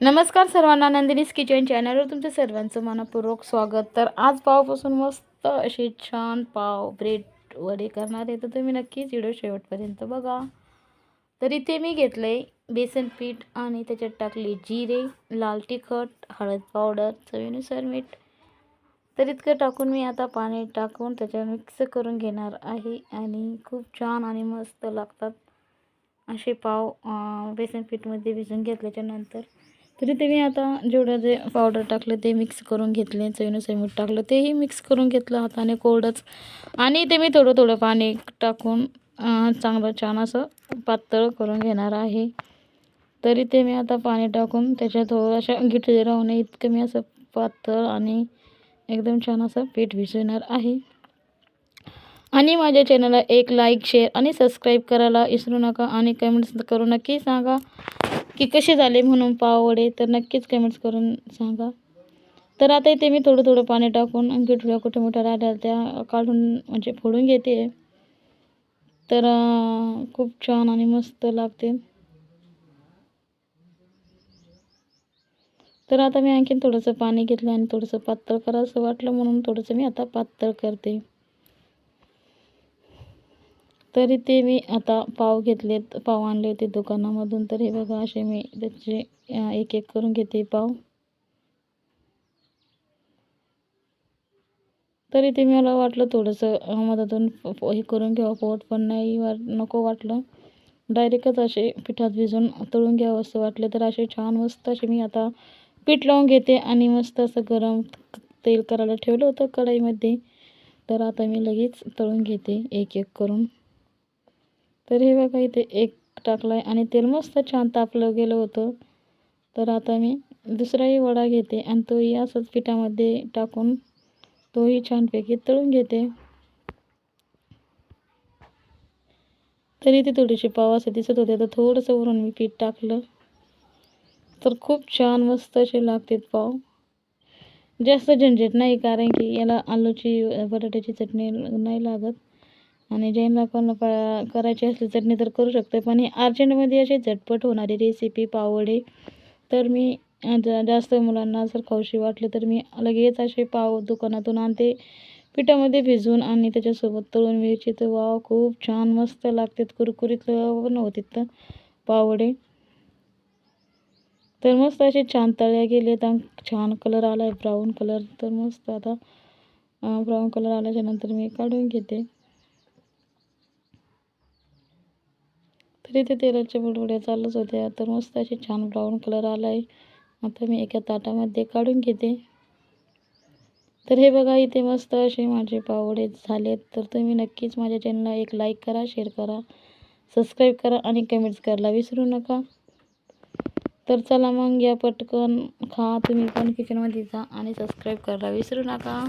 नमस्कार सर्वांना नंदिनीस किचन चॅनलवर तुमचं सर्वांचं मनपूर्वक स्वागत. तर आज पावपासून मस्त असे छान पाव ब्रेड वडे करणार आहे. तर तुम्ही नक्कीच व्हिडिओ शेवटपर्यंत बघा. तर इथे मी घेतलं आहे बेसन पीठ आणि त्याच्यात टाकले जिरे लाल तिखट हळद पावडर चवीनुसार मीठ. तर इतकं टाकून मी आता पाणी टाकून त्याच्यावर मिक्स करून घेणार आहे. आणि खूप छान आणि मस्त लागतात असे पाव बेसन पीठमध्ये भिजून घेतल्याच्यानंतर तरी ते मी आता जेवढं जे पावडर टाकलं ते मिक्स करून घेतले चवीनुसार मीठ टाकलं तेही मिक्स करून घेतलं हाताने कोरडंच आणि ते मी थोडं थोडं पाणी टाकून चांगलं छान असं पातळ करून घेणार आहे. तरी ते मी आता पाणी टाकून त्याच्या थोडंशा गिठळे राहू नये इतकं मी असं पातळ आणि एकदम छान असं पीठ भिजवणार आहे. आणि माझ्या चॅनलला एक लाईक शेअर आणि सबस्क्राईब करायला विसरू नका आणि कमेंट्स करू नक्की सांगा. की कसे झाले म्हणून पाववडे तर नक्कीच कमेंट्स करून सांगा. तर आता इथे मी थोडं थोडं पाणी टाकून गिठळ्या कुठे मोठ्या राहिल्या त्या काढून म्हणजे फोडून घेते. तर खूप छान आणि मस्त लागते. तर आता मी आणखीन थोडंसं पाणी घेतलं आणि थोडंसं पातळ करावं वाटलं म्हणून थोडंसं मी आता पातळ करते. तरी ते मी आता पाव घेतलेत पाव आणले होते दुकानामधून. तर हे बघा असे मी त्याचे एक एक करून घेते पाव. तरी ते मला वाटलं थोडंसं मधातून हे करून घ्यावं पोट पण नाही वाट नको वाटलं. डायरेक्टच असे पिठात भिजून तळून घ्यावं असं वाटलं. तर असे छान मस्त असे मी आता पीठ लावून घेते आणि मस्त असं गरम तेल करायला ठेवलं होतं कढईमध्ये. तर आता मी लगेच तळून घेते एक एक करून. तर हे बघा इथे एक टाकला आहे आणि तेल मस्त छान तापलं गेलं होतं. तर आता मी दुसराही वडा घेते आणि तोही असंच पिठामध्ये टाकून तोही छानपैकी तळून घेते. तरी ते थोडीशी पाव असं दिसत होते तर थोडंसं वरून मी पीठ टाकलं. तर खूप छान मस्त असे लागतात पाव. जास्त झंझट नाही कारण की याला आलूची बटाट्याची चटणी नाही लागत. आणि ज्यांना कोण प- करायची असली चटणी तर करू शकते पण ही अर्जंटमध्ये अशी झटपट होणारी रेसिपी पावडे तर मी जास्त मुलांना जर खाऊशी वाटले तर मी लगेच असे पाव दुकानातून आणते. पिठामध्ये भिजवून आणि त्याच्यासोबत तळून मिरची. तर वाव खूप छान मस्त लागतात. कुरकुरीत पण होते तर पावडे. तर मस्त असे छान तळ्या गेले तर छान कलर आला आहे ब्राऊन कलर तर मस्त आता ब्राऊन कलर आल्याच्यानंतर मी काढून घेते. तिथे तेलाच्या बुडबुड्या चालूच होत्या. तर मस्त असे छान ब्राऊन कलर आला आहे आता मी एका ताटामध्ये काढून घेते. तर हे बघा इथे मस्त असे माझे पावडे झालेत. तर तुम्ही नक्कीच माझ्या चॅनलला एक लाईक करा शेअर करा सबस्क्राईब करा आणि कमेंट्स करायला विसरू नका. तर चला मग या पटकन खा. तुम्ही पण किचनमध्ये जा आणि सबस्क्राईब करायला विसरू नका.